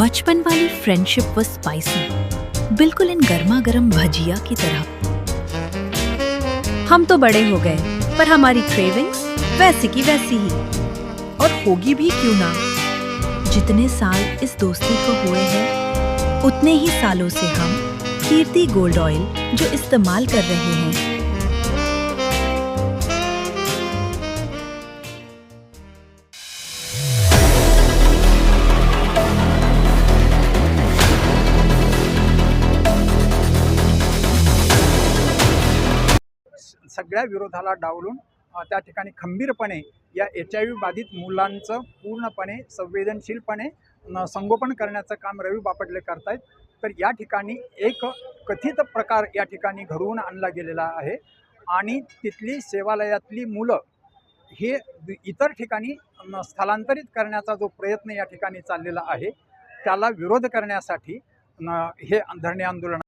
बचपन वाली फ्रेंडशिप व स्पाइसी बिल्कुल इन गर्मा गर्म भजिया की तरह। हम तो बड़े हो गए, पर हमारी क्रेविंग्स वैसी की वैसी ही। और होगी भी क्यों ना? जितने साल इस दोस्ती को हुए हैं, उतने ही सालों से हम कीर्ति गोल्ड ऑयल जो इस्तेमाल कर रहे हैं सगळ्या विरोधाला डावलून त्या ठिकाणी खंबीरपणे या एच आय व्ही बाधित मुलांचं पूर्णपणे संवेदनशीलपणे संगोपन करण्याचं काम रवी बापटले करतायत. तर या ठिकाणी एक कथित प्रकार या ठिकाणी घडवून आणला गेलेला आहे आणि तिथली सेवालयातली मुलं हे इतर ठिकाणी स्थलांतरित करण्याचा जो प्रयत्न या ठिकाणी चाललेला आहे त्याला विरोध करण्यासाठी हे धरणे आंदोलन